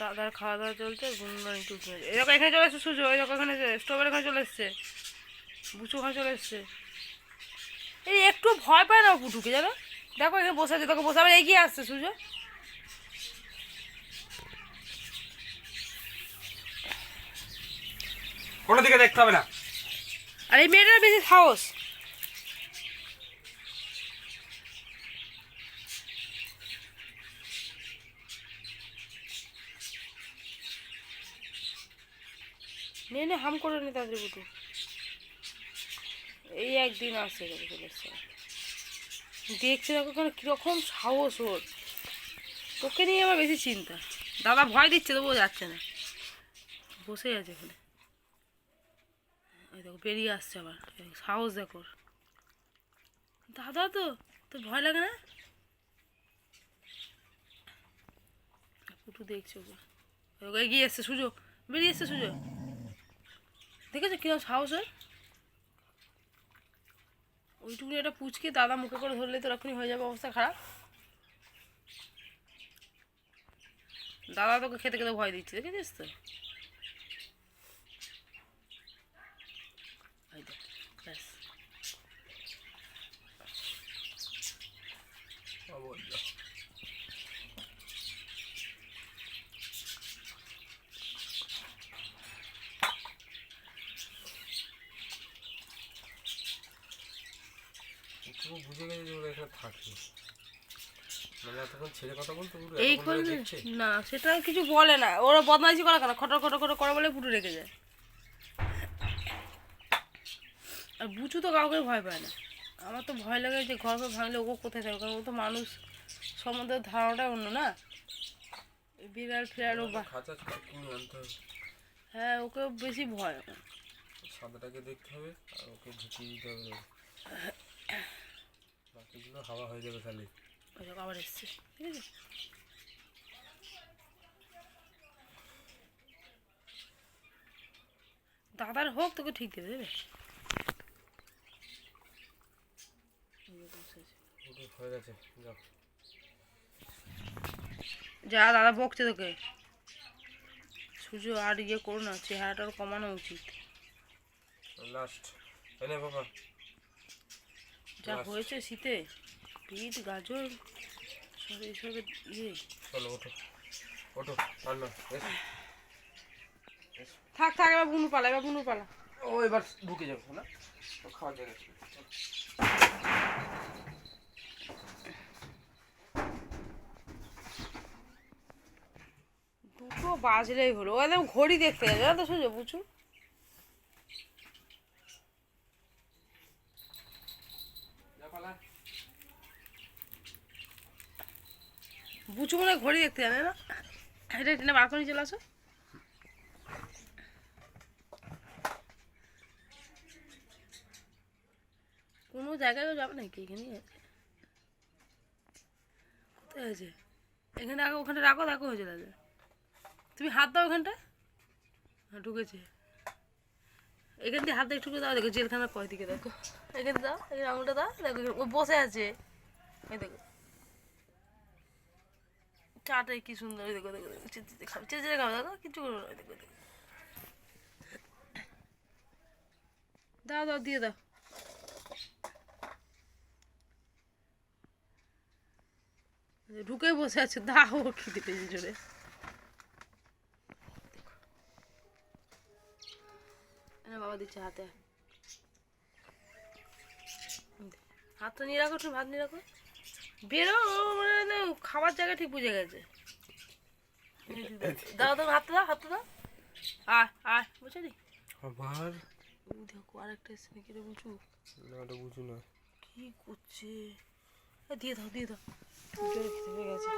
দাদার খাওয়া দাওয়া চলছে গুনগুন একটু। এরকম এখানে চলে এসছে সুজো এরকম এখানে স্টোভের এখানে চলে এসছে বুচু ওখানে চলে এসছে। এই একটু ভয় পায় না পুটুকে জানো? দেখো এখানে বসে আছে তোকে বসে আবার এগিয়ে আসছে সুজো। কোনো দিকে দেখতে হবে না? আর এই মেয়েটার বেশি সাহস। নে নে, হাম করে নে তাদের বুটু। এই একদিন আসছে এখানে চলে এসছে দেখছে দেখো ওখানে কীরকম সাহস ওর। তোকে নিয়ে আমার বেশি চিন্তা। দাদা ভয় দিচ্ছে, তবুও যাচ্ছে না। বসে আছে এখানে। এই দেখো, বেরিয়ে আসছে আবার। সাহস দেখো দাদা তো, তোর ভয় লাগে না? পুটু দেখছে ওকে। এগিয়ে এসছে সুযোগ বেরিয়ে এসছে সুযোগ দেখেছ কিরম সাহস হয়? ওইটুকুনি একটা পুচকে দাদা মুখে করে ধরলে তো রকমই হয়ে যাবে অবস্থা খারাপ। দাদা তোকে খেতে খেতে ভয় দিচ্ছে, দেখেছিস তো? ব্যাস। পুরো বুঝে গেছে যে ওরা এখানে থাকে। মানে এতক্ষণ কথা বলতো পুরো করে না সেটা কিছু বলে না। ওরা বদমাইশি করে কেন? খটর খটর খটর করে বলে পুটু রেখে যায়। আর বুচু তো কাউকে ভয় পায় না। আমার তো ভয় লাগে যে ঘর ঘর ভাঙলে ওকে কোথায় থাকবে কারণ ও তো মানুষ। সম্বন্ধে ধারণাটা অন্য না। বিড়াল ফিরাল ও হ্যাঁ ওকে বেশি ভয় সাদাটাকে দেখতে হবে আর ওকে ঢুকিয়ে দিতে হবে। বাকিগুলো হাওয়া হয়ে যাবে খালি। আবার এসছে। ঠিক আছে? দাদার হোক তোকে ঠিক দেবে। দেবে যে দাদা বকছে তোকে। সূর্য আর ইয়ে করো না চেহারাটা ওর কমানো উচিত। লাস্ট এনে বাবা। যা হয়েছে শীতে বিট গাজর সব এইসবের ইয়ে। চলো ওঠো। ওঠো রান্না থাক থাক এবার বুনু পালা এবার বুনু পালা। ও এবার ঢুকে যাব না? তো খাওয়ার জায়গা ছিল। দুটো বাজলেই হলো। ও একদম ঘড়ি দেখতে যাবে জানো তো সূর্য বুঝু যা পালা। বুচু মনে হয় ঘড়ি দেখতে জানে না। এটা টেনে করে চলে আসো। কোনো জায়গায় যাবে নাকি এখানেই আছে? কোথায় আছে? এখানে রাখো ওখানে রাখো দেখো হয়েছে দাদা তুমি হাত দাও ওখানটা। হ্যাঁ ঢুকেছে। এখান দিয়ে হাত দিয়ে ঢুকে দাও, দেখো জেলখানা কয় দিকে, দেখো। এখানে দাও এখানে আঙুলটা দাও, দেখো ও বসে আছে। এই দেখো। চাটাই কি সুন্দর দেখো দেখো দেখো চেটে খাবে চেটে খাবে দেখো কিছু করবে না দেখো দেখো। দাও দাও, দিয়ে দাও। ঢুকে বসে আছে, দাও খিদে পেয়েছে জোরে। বাবা দিচ্ছে হাতে। হাতটা নিয়ে রাখো তুমি ভাত নিয়ে রাখো। বেরো মানে খাবার জায়গা ঠিক বুঝে গেছে। দাও দাও হাতটা দাও হাতটা দাও। আয় আয় বুঝলি? আবার? দেখো আরেকটা এসে নাকি রে বুঝু না ওটা বুঝু না। কি করছে? দিয়ে দাও দিয়ে দাও। গেছে।